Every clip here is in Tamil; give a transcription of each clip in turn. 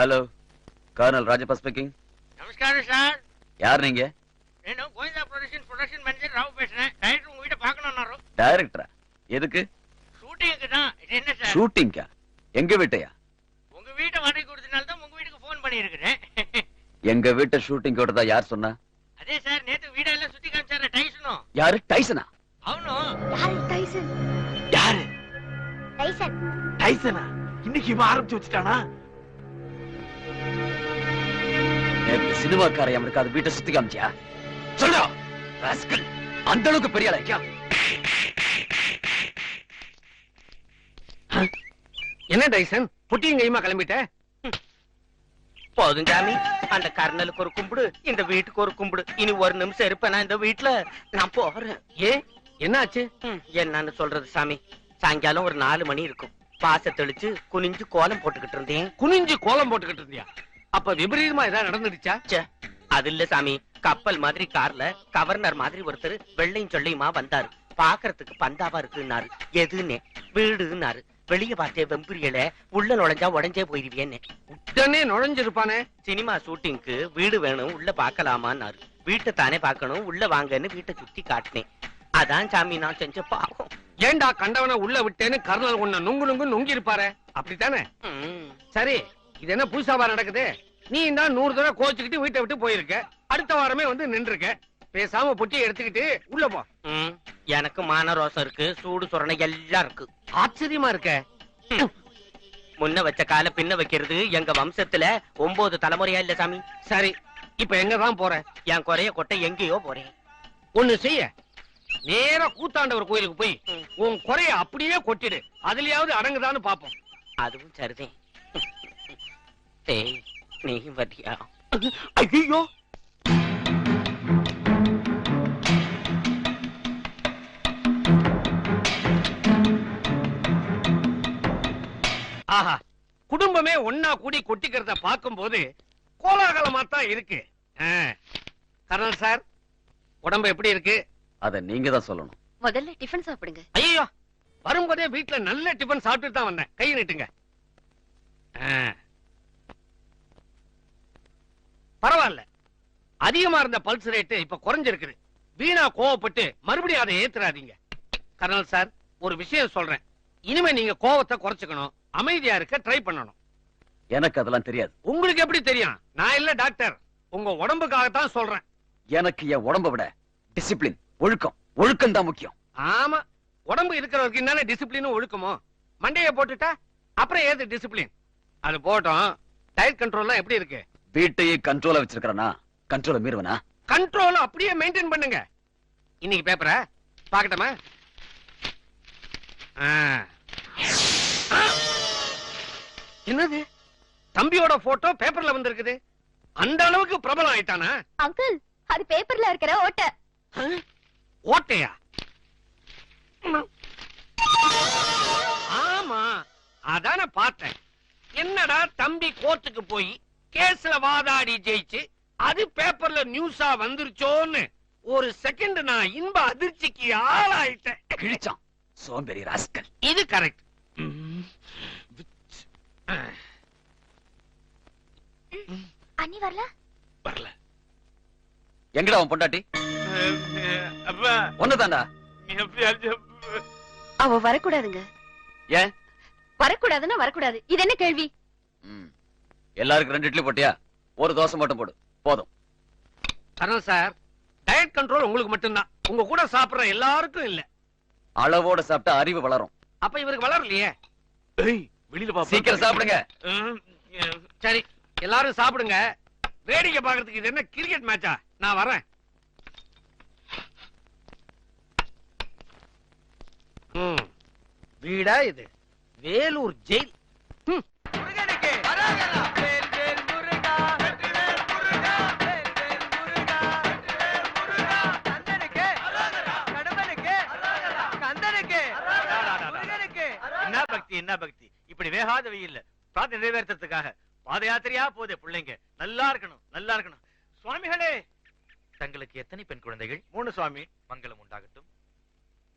హలో కర్నల్ రాజప్ప స్పీకింగ్ நமஸ்காரம் சார் யார் நீங்க నేను Govinda production production manager Rao பேசுறேன் டைரக்டர் உங்க வீட்டை பார்க்கணும்னாரு டைரக்டரா எதுக்கு ஷூட்டிங்க்கு தான் இது என்ன சார் ஷூட்டிங்கா எங்க வீட்டையா உங்க வீட்டை வாடகை கொடுத்தனால தான் உங்க வீட்டுக்கு ஃபோன் பண்ணியிருக்கிறேன் எங்க வீட்டை ஷூட்டிங் ஓட்டதா யார் சொன்னா அதே சார் நேத்து வீடெல்லாம் சுத்தி காமிச்சாரு டைசனும் யாரு டைசனா அவனும் யாரு டைசன் யாரு டைசன் டைசனா இன்னைக்கு இவன் ஆரம்பிச்சு வச்சுட்டானா நேத்து சினிமாக்கார அவனுக்கு வீட்டை சுத்தி காமிச்சியா? சொல்றா ராஸ்கல் அந்த அளவுக்கு பெரிய ஆளா என்ன டைசன்? புட்டியும் கையுமா கிளம்பிட்ட? போதும் சாமி. அந்த கர்னலுக்கு ஒரு கும்பிடு இந்த வீட்டுக்கு ஒரு கும்பிடு. இனி ஒரு நிமிஷம் இருப்பேன் இந்த வீட்டுல நான் போறேன். ஏ? என்னாச்சு என்னன்னு சொல்றது சாமி. சாயங்காலம் ஒரு நாலு மணி இருக்கும். பாச தெளிச்சு குனிஞ்சு கோலம் போட்டுக்கிட்டு இருந்தேன். குனிஞ்சு கோலம் போட்டுக்கிட்டு இருந்தியா? அப்ப விபரீதமா ஏதாவது நடந்துடுச்சா? ச்சே, அது இல்ல சாமி. கப்பல் மாதிரி கார்ல கவர்னர் மாதிரி ஒருத்தர் வெள்ளையும் சொல்லையுமா வந்தாரு. பாக்குறதுக்கு பந்தாவா இருக்குன்னாரு. எதுன்னு? வீடுன்னாரு. வெளிய பார்த்தே வெம்புரியல. உள்ள நுழைஞ்சா உடஞ்சே போயிருவியன்னு. உடனே நுழைஞ்சிருப்பானே. சினிமா ஷூட்டிங்க்கு வீடு வேணும் உள்ள பார்க்கலாமான்னாரு. வீட்டை தானே பார்க்கணும் உள்ள வாங்கன்னு வீட்டை சுத்தி காட்டினேன். அதான் சாமி நான் செஞ்ச பாவம். ஏண்டா கண்டவன உள்ள விட்டேன்னு கர்னல் உன்னை நுங்கு நுங்கு நுங்கி இருப்பாரு அப்படித்தானே சரி இது என்ன புதுசாவா நடக்குது? நீ தான் நூறு தடவை கோச்சுக்கிட்டு வீட்டை விட்டு போயிருக்க. அடுத்த வாரமே வந்து நின்றுருக்க. பேசாம பொட்டியை எடுத்துக்கிட்டு உள்ள போ. ம், எனக்கு மான ரோசம் இருக்கு சூடு சுரணை எல்லாம் இருக்கு. ஆச்சரியமா இருக்க. முன்ன வச்ச கால பின்ன வைக்கிறது எங்க வம்சத்துல ஒன்பது தலைமுறையா இல்ல சாமி? சரி இப்ப எங்க தான் போற? என் குறைய கொட்ட எங்கேயோ போறேன். ஒண்ணு செய்ய. நேரா கூத்தாண்டவர் கோயிலுக்கு போய். உன் குறைய அப்படியே கொட்டிடு. அதுலயாவது அடங்குதான்னு பாப்போம். அதுவும் சரிதான் டேய் நீ வரியா? ஐயோ! ஆஹா குடும்பமே ஒன்னா கூடி கொட்டிக்கிறத பார்க்கும்போது கோலாகலமா தான் இருக்கு. கர்னல் சார் உடம்பு எப்படி இருக்கு? அத நீங்க தான் சொல்லணும். முதல்ல டிஃபன் சாப்பிடுங்க. ஐயோ வரும்போதே வீட்ல நல்ல டிபன் சாப்பிட்டுட்டு தான் வந்தேன். கை நீட்டுங்க. பரவாயில்ல. அதிகமா இருந்த பல்ஸ் ரேட்டு இப்ப குறைஞ்சிருக்குது. வீணா கோவப்பட்டு மறுபடியும் அதை ஏத்துறாதீங்க. கர்னல் சார் ஒரு விஷயம் சொல்றேன். இனிமே நீங்க கோவத்தை குறைச்சுக்கணும். அமைதியா இருக்க ட்ரை பண்ணணும். எனக்கு அதெல்லாம் தெரியாது. உங்களுக்கு எப்படி தெரியும்? நான் இல்ல டாக்டர் உங்க உடம்புக்காகத்தான் சொல்றேன். எனக்கு என் உடம்ப விட டிசிப்ளின் ஒழுக்கம் ஒழுக்கம் தான் முக்கியம். ஆமா. உடம்பு இருக்கிறவருக்கு என்னென்ன டிசிப்ளினும் ஒழுக்கமோ? மண்டைய போட்டுட்டா? அப்புறம் ஏது டிசிப்ளின் அது போட்டோம். டயட் கண்ட்ரோல்லாம் எப்படி இருக்கு? வீட்டையே கண்ட்ரோலா வச்சிருக்கிறனா? கண்ட்ரோல மீறுவனா? கண்ட்ரோல் அப்படியே மெயின்டைன் பண்ணுங்க. இன்னைக்கு பேப்பரை. ஆ. என்னது? தம்பியோட போட்டோ பேப்பர்ல வந்திருக்குது. அந்த அளவுக்கு பிரபலம் ஆயிட்டானா? அங்கிள் அது பேப்பர்ல இருக்கிற ஓட்ட? ஓட்டையா? ஆமா. அதான பார்த்தேன். என்னடா தம்பி கோர்ட்டுக்கு போய் கேஸ்ல வாதாடி ஜெயிச்சு அது பேப்பர்ல நியூஸா வந்துருச்சோன்னு ஒரு செகண்ட் நான் இன்ப அதிர்ச்சிக்கு ஆளாயிட்டேன். கிழிச்சான். சோம்பேறி ராஸ்கல். இது கரெக்ட் அண்ணி வரல? வரல. எங்கடா அவன் பொண்டாட்டி? எப்படியாச்சும் அவ வரக்கூடாதுங்க. ஏன்? வரக்கூடாதுன்னா வரக்கூடாது. இது என்ன கேள்வி. எல்லாருக்கும் ரெண்டு இட்லி போட்டியா? ஒரு தோசை மட்டும் போடு. போதும். கரண் சார் டயட் கண்ட்ரோல் உங்களுக்கு மட்டும்தான். உங்க கூட சாப்பிடுற எல்லாருக்கும் இல்ல. அளவோட சாப்பிட்டா அறிவு வளரும். அப்ப இவருக்கு வளரலையே? ஏய் வெளியில பாப்பா. சீக்கிரம் சாப்பிடுங்க. சரி எல்லாரும் சாப்பிடுங்க. வேடிக்கை பார்க்கிறதுக்கு இது என்ன கிரிக்கெட் மேட்சா நான் வரேன். வீடா இது? வேலூர் ஜெயில். என்ன பக்தி என்ன பக்தி? இப்படி வேகாத வெயில்ல பிரார்த்தனை நிறைவேற்றத்துக்காக பாத யாத்திரையா போதே பிள்ளைங்க. நல்லா இருக்கணும் நல்லா இருக்கணும். சுவாமிகளே! தங்களுக்கு எத்தனை பெண் குழந்தைகள்? மூணு சுவாமி. மங்களம் உண்டாகட்டும்.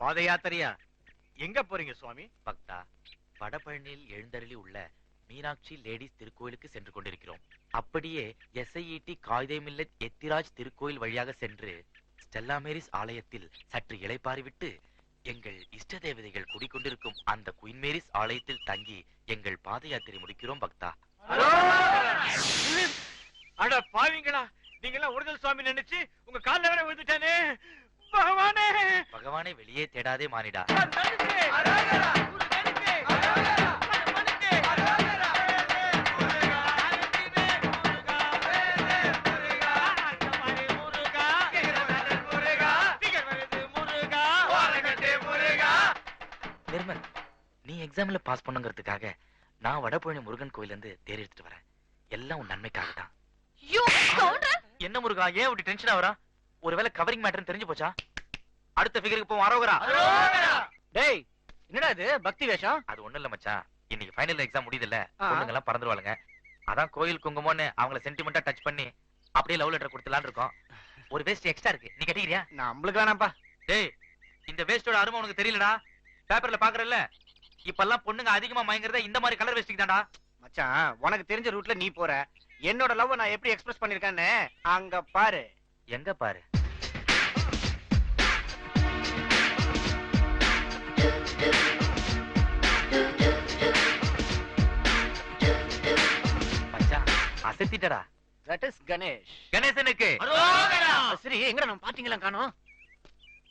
பாத யாத்திரையா எங்க போறீங்க சுவாமி? பக்தா வடபழனியில் எழுந்தருளி உள்ள மீனாட்சி லேடிஸ் திருக்கோயிலுக்கு சென்று கொண்டிருக்கிறோம். அப்படியே எஸ்ஐஇடி காயிதே மில்லத் எத்திராஜ் திருக்கோயில் வழியாக சென்று ஸ்டெல்லா மேரிஸ் ஆலயத்தில் சற்று இளைப்பாறிவிட்டு எங்கள் இஷ்ட தேவதைகள் குடிக்கொண்டிருக்கும் அந்த குயின் மேரிஸ் ஆலயத்தில் தங்கி எங்கள் பாத யாத்திரை முடிக்கிறோம் பக்தா. அட பாவிங்களா நீங்க எல்லாம் ஒரிஜினல் சுவாமி நினைச்சு உங்க கால்ல வேற விழுந்துட்டானே. பகவானே. பகவானை வெளியே தேடாதே மானிடா. எக்ஸாம்ல பாஸ் பண்ணுங்கிறதுக்காக நான் வடபழனி முருகன் கோயில்ல இருந்து தேர் எடுத்துட்டு வரேன். எல்லாம் உன் நன்மைக்காக தான். என்ன முருகா ஏன் இப்படி டென்ஷன் ஆவறா ஒருவேளை கவரிங் மேட்டர்னு தெரிஞ்சு போச்சா? அடுத்த ஃபிகருக்கு போ அரோகரா. டேய் என்னடா இது? பக்தி வேஷம்? அது ஒண்ணும் இல்ல மச்சான். இன்னைக்கு ஃபைனல் எக்ஸாம் முடியுதுல்ல. பொண்ணுங்க எல்லாம் பறந்துருவாளுங்க. அதான் கோயில் குங்குமம்னு அவங்கள சென்டிமெண்டா டச் பண்ணி அப்படியே லவ் லெட்டர் கொடுத்துலான்னு இருக்கோம். ஒரு வேஸ்ட் எக்ஸ்ட்ரா இருக்கு. நீ கட்டிக்கிறியா? நம்மளுக்கு வேணாம்ப்பா. டேய் இந்த வேஸ்டோட அருமை உனக்கு தெரியலடா. பேப்பர்ல பாக்குறல்ல இப்பெல்லாம் பொண்ணுங்க அதிகமா மயங்குறத இந்த மாதிரி கலர் தான்டா மச்சான் உனக்கு தெரிஞ்ச ரூட்ல நீ போற. என்னோட லவ் நான் எப்படி எக்ஸ்பிரஸ் பண்ணிருக்கேன்னு அங்க பாரு. எங்க பாரு? மச்சான் அசத்திட்டடா. தட் இஸ் கணேஷ் கணேசனுக்கு. சரி எங்கடா நம்ம பாத்தீங்களா காணோம்?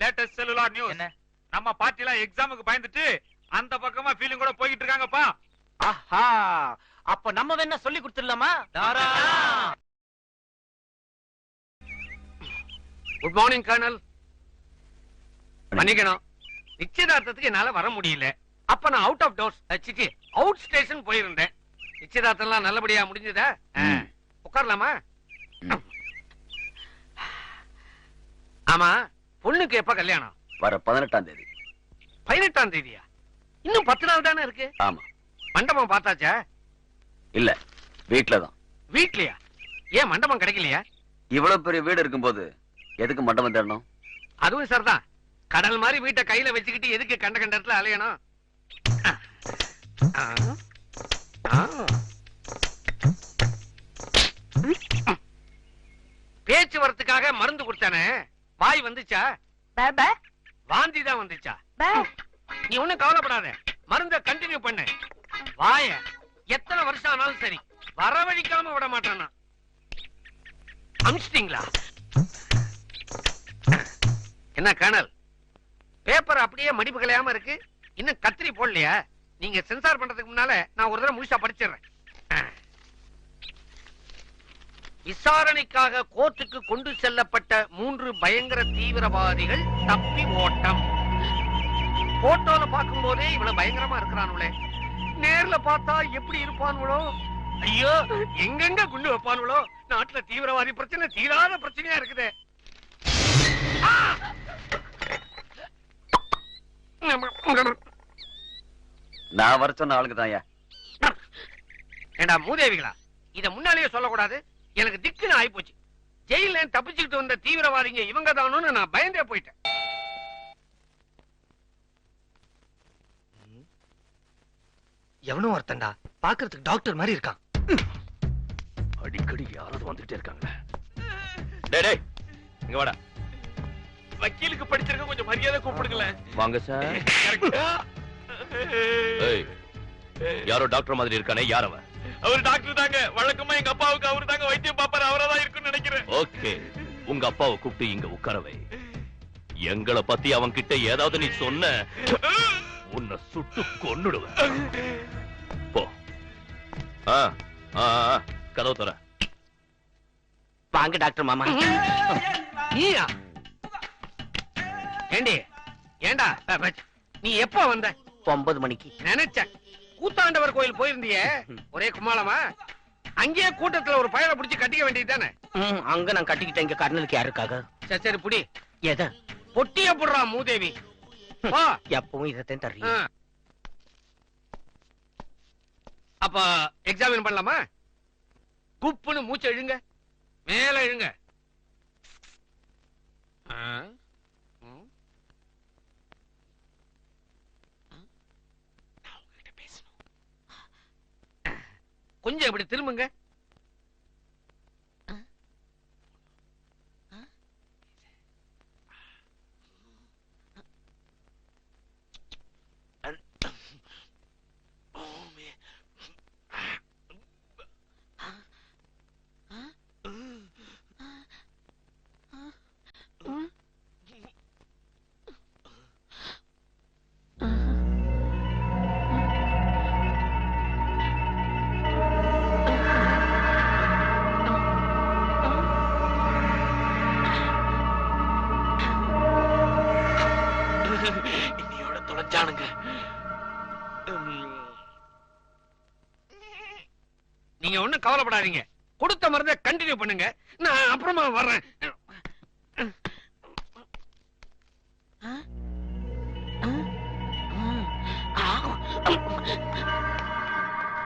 லேட்டஸ்ட் செல்லுலார் நியூஸ் என்ன? நம்ம பார்ட்டி எல்லாம் எக்ஸாமுக்கு பயந்துட்டு அந்த பக்கமா ஃபீலிங் கூட போயிட்டு இருக்காங்கப்பா ஆஹா. அப்ப நம்ம வேணா சொல்லி கொடுத்துடலாமா. குட் மார்னிங் கர்னல் மன்னிக்கணும். நிச்சயதார்த்தத்துக்கு என்னால வர முடியல. அப்ப நான் அவுட் ஆஃப் டோர்ஸ் சிச்சி அவுட் ஸ்டேஷன் போயிருந்தேன். நிச்சயதார்த்தம் எல்லாம் நல்லபடியா முடிஞ்சதா. உட்காரலாமா. ஆமா பொண்ணுக்கு எப்ப கல்யாணம்? வர பதினெட்டாம் தேதி. பதினெட்டாம் தேதியா? இன்னும் பத்து நாள் தானே இருக்கு? ஆமா. மண்டபம் பார்த்தாச்சா? இல்ல வீட்ல தான் வீட்லயா? ஏன் மண்டபம் கிடைக்கலையா? இவ்வளவு பெரிய வீடு இருக்கும்போது எதுக்கு மண்டபம் தேடணும்? அதுவும் சரிதான். கடல் மாதிரி வீட்டை கையில வச்சுக்கிட்டு எதுக்கு கண்ட கண்ட இடத்துல அலையணும்? ஆ. ஆ. பேச்சு வரத்துக்காக மருந்து கொடுத்தானே? வாய் வந்துச்சா? பே. வாந்தி தான் வந்துச்சா? பே. நீ ஒண்ணும் கவலைப்படாத. மருந்த கண்டினியூ பண்ணு. வாய எத்தனை வருஷம் ஆனாலும் சரி வரவழிக்காம விட மாட்டானா? அமிச்சிட்டீங்களா? என்ன கேணல் பேப்பர் அப்படியே மடிப்பு கலையாம இருக்கு. இன்னும் கத்திரி போடலையா? நீங்க சென்சார் பண்றதுக்கு முன்னால நான் ஒரு தடவை முழுசா படிச்சிடுறேன். விசாரணைக்காக கோர்ட்டுக்கு கொண்டு செல்லப்பட்ட மூன்று பயங்கர தீவிரவாதிகள் தப்பி ஓட்டம். போட்டோல பார்க்கும் போதே இவ்வளவு பயங்கரமா இருக்கிறானுங்களே. நேர்ல பார்த்தா எப்படி இருப்பானுங்களோ? ஐயோ எங்கெங்க குண்டு வைப்பானுங்களோ? நாட்டுல தீவிரவாதி பிரச்சனை தீராத பிரச்சனையா இருக்குதே! நான் வர சொன்ன ஆளுங்க தான் ஏண்டா மூதேவிகளா? இத முன்னாலேயே சொல்லக்கூடாது. எனக்கு திக்குன்னு ஆயிப்போச்சு. ஜெயில தப்பிச்சுக்கிட்டு வந்த தீவிரவாதிங்க இவங்க தானோன்னு நான் பயந்தே போயிட்டேன். எவனும் ஒருத்தன்டா. பாக்குறதுக்கு டாக்டர் மாதிரி இருக்கான். அடிக்கடி யாராவது வந்துட்டே இருக்காங்க டேய் டேய் இங்க வாடா. வக்கீலுக்கு படிச்சிருக்க கொஞ்சம் மரியாதை கூப்பிடுங்களேன் வாங்க சார். ஏய் யாரோ டாக்டர் மாதிரி இருக்கானே யார் அவன்? அவர் டாக்டர் தாங்க. வழக்கமா எங்க அப்பாவுக்கு அவர் தாங்க வைத்தியம் பாப்பாரு அவரா தான் இருக்குன்னு நினைக்கிறேன். ஓகே. உங்க அப்பாவை கூப்பிட்டு இங்க உட்காரவை. எங்களை பத்தி அவன் கிட்ட ஏதாவது நீ சொன்ன. உன்னை சுட்டு கொன்னுடுவேன். போ. ஆ ஆ கதவு தர வாங்க டாக்டர் மாமா. நீயா? ஏண்டி? ஏண்டா. நீ எப்ப வந்த? ஒன்பது மணிக்கு. நினைச்சேன் கூத்தாண்டவர் கோயில் போயிருந்தியே? ஒரே கும்மாளமா? அங்கேயே கூட்டத்துல ஒரு பயலை பிடிச்சு கட்டிக்க வேண்டியதுதானே ம், அங்க நான் கட்டிக்கிட்டேன். இங்க கர்னலுக்கு யாருக்காக சரி சரி புடி. எத? பொட்டிய புடுறா மூதேவி. எப்பவும் இதத்தையும் ஆ. தர்றீங்க அப்ப எக்ஸாமின் பண்ணலாமா? குப்புன்னு மூச்சு இழுங்க. மேல பேசணும். கொஞ்சம் இப்படி திரும்புங்க. இன்னையோட தொலைஞ்சானுங்க. நீங்க ஒண்ணும் கவலைப்படாதீங்க. கொடுத்த மருந்தை கண்டினியூ பண்ணுங்க. நான் அப்புறமா வர்றேன். ஆ?